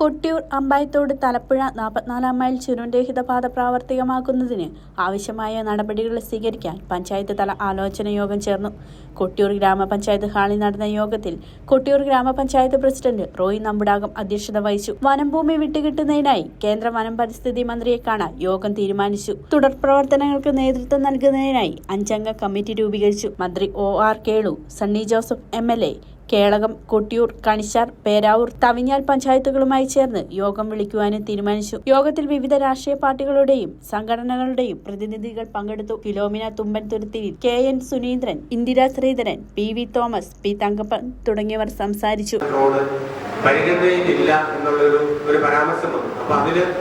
കൊട്ടിയൂർ അമ്പായത്തോട് തലപ്പുഴ നാൽപ്പത്തിനാലാം മൈൽ ചുരുണ്ടേഹിത പാത പ്രാവർത്തികമാക്കുന്നതിന് ആവശ്യമായ നടപടികൾ സ്വീകരിക്കാൻ പഞ്ചായത്ത് തല ആലോചന യോഗം ചേർന്നു. കൊട്ടിയൂർ ഗ്രാമപഞ്ചായത്ത് ഹാളിൽ നടന്ന യോഗത്തിൽ കൊട്ടിയൂർ ഗ്രാമപഞ്ചായത്ത് പ്രസിഡന്റ് റോയ് നമ്പുടാകം അധ്യക്ഷത വഹിച്ചു. വനംഭൂമി വിട്ടുകിട്ടുന്നതിനായി കേന്ദ്ര വനം പരിസ്ഥിതി മന്ത്രിയെ കാണാൻ യോഗം തീരുമാനിച്ചു. തുടർ പ്രവർത്തനങ്ങൾക്ക് നേതൃത്വം നൽകുന്നതിനായി അഞ്ചംഗ കമ്മിറ്റി രൂപീകരിച്ചു. മന്ത്രി O R Kelu Sunny Joseph M L A Kelakam Kottiyoor Kanichar Peravoor Thavinjal പഞ്ചായത്തുകളുമായി ചേർന്ന് യോഗം വിളിക്കുവാനും തീരുമാനിച്ചു. യോഗത്തിൽ വിവിധ രാഷ്ട്രീയ പാർട്ടികളുടെയും സംഘടനകളുടെയും പ്രതിനിധികൾ പങ്കെടുത്തു. Philomina Thumban Thuruthi K N Suneendran Indira Sreedharan P V Thomas P Thankappan തുടങ്ങിയവർ സംസാരിച്ചു. പരിഗണനയിലില്ല എന്നുള്ളൊരു ഒരു പരാമർശം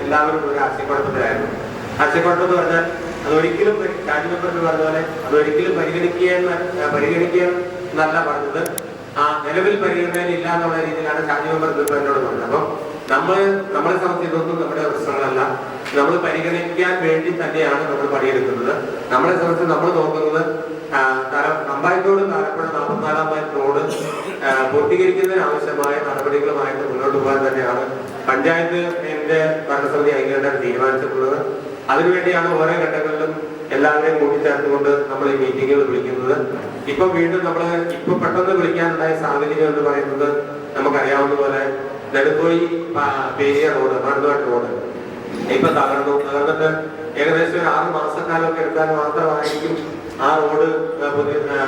എല്ലാവരും ഒരു എന്ന് പറഞ്ഞാൽ അതൊരിക്കലും പരി- രാജ് എന്ന് പറഞ്ഞ പോലെ അതൊരിക്കലും പരിഗണിക്കുക പരിഗണിക്കുക എന്നല്ല പറഞ്ഞത്. ആ നിലവിൽ പരിഗണനയിൽ ഇല്ല എന്നുള്ള രീതിയിലാണ് ഷാജി മെമ്പർ ഇതിപ്പോ എന്നോട് പറഞ്ഞത്. അപ്പം നമ്മൾ നമ്മളെ സംബന്ധിച്ച് ഇതൊന്നും നമ്മുടെ പ്രശ്നങ്ങളല്ല. നമ്മൾ പരിഗണിക്കാൻ വേണ്ടി തന്നെയാണ് നമ്മൾ പണിയെടുക്കുന്നത്. നമ്മളെ സംബന്ധിച്ച് നമ്മൾ നോക്കുന്നത് അമ്പായത്തോട് താരപ്പുഴ നാൽപ്പത്തിനാലാം മൈൽ റോഡ് പൂർത്തീകരിക്കുന്നതിന് ആവശ്യമായ നടപടികളുമായിട്ട് മുന്നോട്ട് പോകാൻ തന്നെയാണ് പഞ്ചായത്ത് എന്റെ ഭരണസമിതി ഐക്യകണ്ഠൻ തീരുമാനിച്ചിട്ടുള്ളത്. അതിനുവേണ്ടിയാണ് ഓരോ ഘട്ടങ്ങളിലും എല്ലാവരെയും കൂട്ടിച്ചേർത്തുകൊണ്ട് നമ്മൾ ഈ മീറ്റിങ്ങുകൾ വിളിക്കുന്നത്. ഇപ്പൊ വീണ്ടും നമ്മൾ ഇപ്പൊ പെട്ടെന്ന് വിളിക്കാനുണ്ടായ സാഹചര്യം എന്ന് പറയുന്നത് നമുക്കറിയാവുന്ന പോലെ നെടുമ്പോയി പേരിയ റോഡ് മണ്ണുവാട്ട് റോഡ്. ഇപ്പൊ തകർന്നു. തകർന്നിട്ട് ഏകദേശം ഒരു ആറ് മാസക്കാലമൊക്കെ എടുത്താൽ മാത്രമായിരിക്കും ആ റോഡ്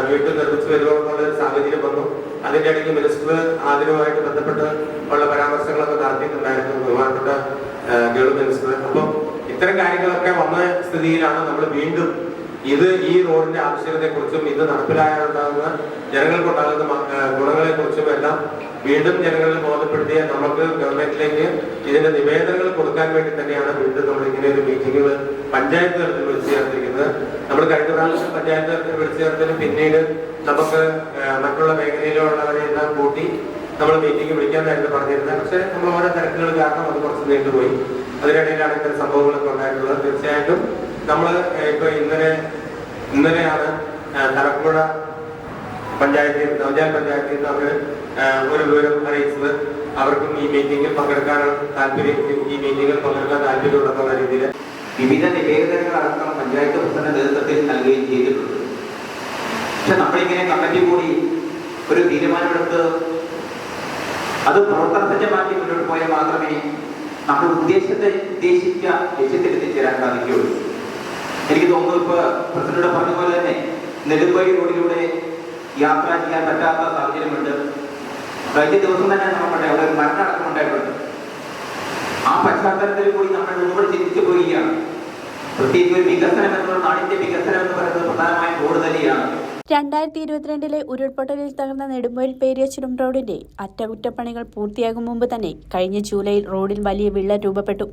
വീട്ടിൽ നിർമ്മിച്ചു ഒരു സാഹചര്യം വന്നു. അതിന്റെ ഇടയ്ക്ക് മിനിസ്റ്റർ അതിനുമായിട്ട് ബന്ധപ്പെട്ട് ഉള്ള പരാമർശങ്ങളൊക്കെ നടത്തിയിട്ടുണ്ടായിരുന്നു. ബഹുമാനപ്പെട്ട ഗവൺമെന്റ് മിനിസ്റ്റർ. അപ്പം ഇത്തരം കാര്യങ്ങളൊക്കെ വന്ന സ്ഥിതിയിലാണ് നമ്മൾ വീണ്ടും ഇത് ഈ റോഡിന്റെ ആവശ്യകതയെ കുറിച്ചും ഇത് നടപ്പിലായുണ്ടാകുന്ന ജനങ്ങൾക്കുണ്ടാകുന്ന ഗുണങ്ങളെ കുറിച്ചും എല്ലാം വീണ്ടും ജനങ്ങളിൽ ബോധപ്പെടുത്തിയ നമുക്ക് ഗവൺമെന്റിലേക്ക് ഇതിന്റെ നിവേദനങ്ങൾ കൊടുക്കാൻ വേണ്ടി തന്നെയാണ് വീണ്ടും നമ്മൾ ഇങ്ങനെ ഒരു മീറ്റിംഗുകൾ പഞ്ചായത്ത് തലത്തിൽ വിളിച്ചു ചേർത്തിരിക്കുന്നത്. നമ്മൾ കഴിഞ്ഞ പ്രാവശ്യം പഞ്ചായത്ത് തലത്തിൽ വിളിച്ചു ചേർത്തതിന് പിന്നീട് നമുക്ക് മറ്റുള്ള മേഖലയിലുള്ളവരെ എല്ലാം കൂട്ടി നമ്മൾ മീറ്റിംഗ് വിളിക്കാനായിരുന്നു പറഞ്ഞിരുന്നത്. പക്ഷെ നമ്മൾ ഓരോ തിരക്കുകൾ കാരണം അത് കുറച്ച് നീണ്ടുപോയി അതിനിടയിലാണ് ഇത്തരം സംഭവങ്ങളൊക്കെ ഉണ്ടായിട്ടുള്ളത്. തീർച്ചയായിട്ടും നമ്മൾ ഇപ്പൊ ഇന്നലെ ഇന്നലെയാണ് തലപ്പുഴ പഞ്ചായത്തിൽ നവജാൽ പഞ്ചായത്തിൽ നിന്ന് അവർ ഒരു വിവരം അറിയിച്ചത്. അവർക്കും ഈ മീറ്റിംഗിൽ പങ്കെടുക്കാനുള്ള താല്പര്യം ഈ മീറ്റിംഗിൽ പങ്കെടുക്കാൻ താല്പര്യമുണ്ടെന്നുള്ള രീതിയിൽ വിവിധ നിവേദനങ്ങളടക്കം പഞ്ചായത്ത് പ്രസിഡന്റ് നേതൃത്വത്തിൽ നൽകുകയും ചെയ്തിട്ടുണ്ട് പക്ഷെ നമ്മളിങ്ങനെ കമ്മിറ്റി കൂടി ഒരു തീരുമാനമെടുത്ത് അത് മാറ്റി മുന്നോട്ട് പോയാൽ മാത്രമേ നമ്മൾ ഉദ്ദേശത്തെ ഉദ്ദേശിച്ച ലക്ഷ്യത്തിൽ എത്തിച്ചേരാൻ സാധിക്കുകയുള്ളൂ. എനിക്ക് തോന്നുന്നു ഇപ്പൊ പ്രസിഡന്റ് പറഞ്ഞ പോലെ തന്നെ നെടുമ്പഴി റോഡിലൂടെ യാത്ര ചെയ്യാൻ പറ്റാത്ത സാഹചര്യമുണ്ട്. കഴിഞ്ഞ ദിവസം തന്നെ നമുക്കുണ്ട് അവിടെ ഒരു മരണടക്കം ഉണ്ടായിട്ടുണ്ട്. ആ പശ്ചാത്തലത്തിൽ കൂടി നമ്മൾ ഒന്നുകൂടി ചിന്തിച്ചു പോവുകയാണ്. പ്രത്യേകിച്ച് ഒരു വികസനം എന്നുള്ള നാടിന്റെ വികസനം എന്ന് പറയുന്നത് പ്രധാനമായും റോഡ് തന്നെയാണ്. രണ്ടായിരത്തി ഇരുപത്തിരണ്ടിലെ ഉരുൾപൊട്ടലിൽ തകർന്ന നെടുമ്പൊയിൽ പേരിയച്ചുരം റോഡിന്റെ അറ്റകുറ്റപ്പണികൾ പൂർത്തിയാകും മുമ്പ് തന്നെ കഴിഞ്ഞ ജൂലൈയിൽ റോഡിൽ വലിയ വിള്ളൽ രൂപപ്പെട്ടു.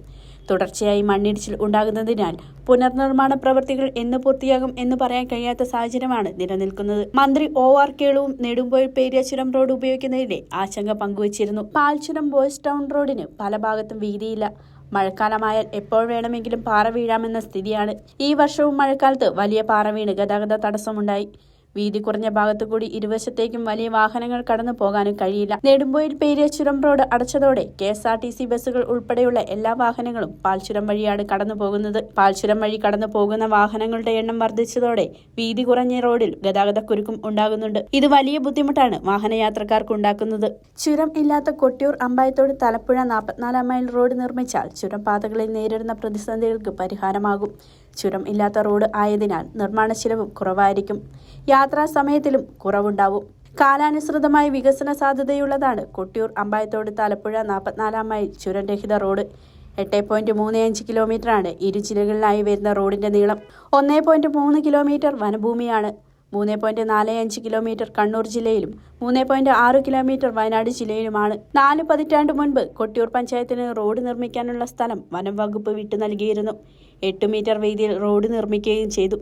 തുടർച്ചയായി മണ്ണിടിച്ചിൽ ഉണ്ടാകുന്നതിനാൽ പുനർനിർമ്മാണ പ്രവൃത്തികൾ എന്ന് പൂർത്തിയാകും എന്ന് പറയാൻ കഴിയാത്ത സാഹചര്യമാണ് നിലനിൽക്കുന്നത്. മന്ത്രി ഒ ആർ കേളുവും നെടുമ്പൊയിൽ പേരിയച്ചുരം റോഡ് ഉപയോഗിക്കുന്നതിന്റെ ആശങ്ക പങ്കുവച്ചിരുന്നു. പാൽച്ചുരം ബോയ്സ് ടൗൺ റോഡിന് പല ഭാഗത്തും വീതിയില്ല. മഴക്കാലമായാൽ എപ്പോൾ വേണമെങ്കിലും പാറ വീഴാമെന്ന സ്ഥിതിയാണ്. ഈ വർഷവും മഴക്കാലത്ത് വലിയ പാറ വീണ് ഗതാഗത തടസ്സമുണ്ടായി. വീതി കുറഞ്ഞ ഭാഗത്തു കൂടി ഇരുവശത്തേക്കും വലിയ വാഹനങ്ങൾ കടന്നു പോകാനും കഴിയില്ല. നെടുമ്പോയിൽ പേരിയച്ചുരം road അടച്ചതോടെ K S R T C ബസ്സുകൾ ഉൾപ്പെടെയുള്ള എല്ലാ വാഹനങ്ങളും പാൽച്ചുരം വഴിയാണ് കടന്നു പോകുന്നത്. പാൽച്ചുരം വഴി കടന്നു പോകുന്ന വാഹനങ്ങളുടെ എണ്ണം വർദ്ധിച്ചതോടെ വീതി കുറഞ്ഞ റോഡിൽ ഗതാഗതക്കുരുക്കും ഉണ്ടാകുന്നുണ്ട്. ഇത് വലിയ ബുദ്ധിമുട്ടാണ് വാഹനയാത്രക്കാർക്ക് ഉണ്ടാക്കുന്നത്. ചുരം ഇല്ലാത്ത കൊട്ടിയൂർ അമ്പായത്തോട് തലപ്പുഴ നാൽപ്പത്തിനാലാം മൈൽ റോഡ് നിർമ്മിച്ചാൽ ചുരം പാതകളിൽ നേരിടുന്ന പ്രതിസന്ധികൾക്ക് പരിഹാരമാകും. ചുരം ഇല്ലാത്ത റോഡ് ആയതിനാൽ നിർമ്മാണ ചിലവും കുറവായിരിക്കും. യാത്രാ സമയത്തിലും കുറവുണ്ടാവും. കാലാനുസൃതമായ വികസന സാധ്യതയുള്ളതാണ് കൊട്ടിയൂർ അമ്പായത്തോട് തലപ്പുഴ നാൽപ്പത്തിനാലാം മൈൽ ചുരം രഹിത റോഡ്. എട്ട് പോയിന്റ് മൂന്ന് അഞ്ച് കിലോമീറ്ററാണ് ഇരു ജില്ലകളിലായി വരുന്ന റോഡിന്റെ നീളം. ഒന്നേ പോയിന്റ് മൂന്ന് കിലോമീറ്റർ വനഭൂമിയാണ്. മൂന്ന് പോയിന്റ് നാല് അഞ്ച് കിലോമീറ്റർ കണ്ണൂർ ജില്ലയിലും മൂന്ന് പോയിന്റ് ആറ് കിലോമീറ്റർ വയനാട് ജില്ലയിലുമാണ്. നാല് പതിറ്റാണ്ട് മുൻപ് കൊട്ടിയൂർ പഞ്ചായത്തിന് റോഡ് നിർമ്മിക്കാനുള്ള സ്ഥലം വനം വകുപ്പ് വിട്ടു നൽകിയിരുന്നു. എട്ട് മീറ്റർ വീതിയിൽ റോഡ് നിർമ്മിക്കുകയും ചെയ്തു.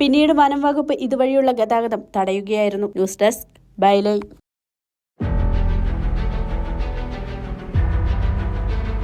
പിന്നീട് വനം വകുപ്പ് ഇതുവഴിയുള്ള ഗതാഗതം തടയുകയായിരുന്നു. News desk ബൈലൈ